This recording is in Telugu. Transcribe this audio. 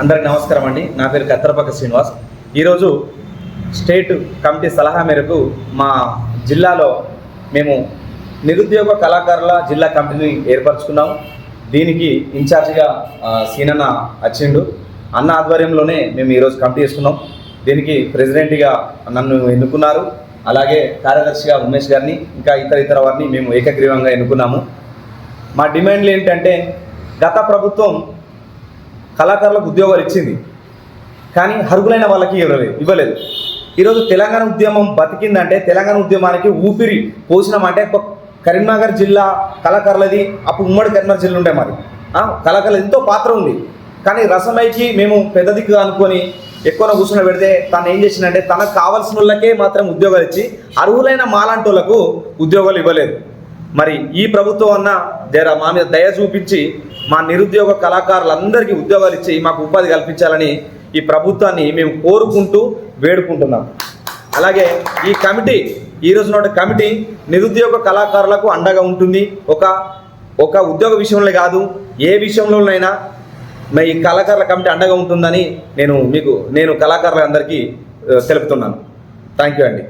అందరికి నమస్కారం అండి. నా పేరు కత్తరపక్క శ్రీనివాస్. ఈరోజు స్టేట్ కమిటీ సలహా మేరకు మా జిల్లాలో మేము నిరుద్యోగ కళాకారుల జిల్లా కమిటీని ఏర్పరచుకున్నాము దీనికి ఇన్ఛార్జిగా సీనన్న వచ్చిండు అన్న ఆధ్వర్యంలోనే మేము ఈరోజు కమిటీ చేసుకున్నాం దీనికి ప్రెసిడెంట్గా నన్ను ఎన్నుకున్నారు. అలాగే కార్యదర్శిగా ఉమేష్ గారిని ఇంకా ఇతర ఇతర వారిని మేము ఏకగ్రీవంగా ఎన్నుకున్నాము. మా డిమాండ్లు ఏంటంటే గత ప్రభుత్వం కళాకారులకు ఉద్యోగాలు ఇచ్చింది. కానీ అర్హులైన వాళ్ళకి ఇవ్వలేదు ఇవ్వలేదు. ఈరోజు తెలంగాణ ఉద్యమం బతికిందంటే తెలంగాణ ఉద్యమానికి ఊపిరి పోసినామంటే కరీంనగర్ జిల్లా కళాకారులది అప్పుడు ఉమ్మడి కరీంనగర్ జిల్లా ఉండే మరి కళాకారులు ఎంతో పాత్ర ఉంది. కానీ రసమైకి మేము పెద్ద అనుకొని ఎక్కువ కూర్చుని పెడితే తను ఏం చేసిందంటే తనకు కావాల్సిన వాళ్ళకే మాత్రం ఉద్యోగాలు ఇచ్చి అర్హులైన మాలాంటి వాళ్ళకు ఉద్యోగాలు ఇవ్వలేదు. మరి ఈ ప్రభుత్వం అన్న జర మా మీద దయ చూపించి మా నిరుద్యోగ కళాకారులందరికీ ఉద్యోగాలు ఇచ్చి మాకు ఉపాధి కల్పించాలని ఈ ప్రభుత్వాన్ని మేము కోరుకుంటూ వేడుకుంటున్నాం. అలాగే ఈ కమిటీ ఈ రోజు నాటి కమిటీ నిరుద్యోగ కళాకారులకు అండగా ఉంటుంది. ఒక ఒక ఉద్యోగ విషయంలో కాదు ఏ విషయంలోనైనా మరి ఈ కళాకారుల కమిటీ అండగా ఉంటుందని నేను మీకు నేను కళాకారులందరికీ తెలుపుతున్నాను. థ్యాంక్ యూ అండి.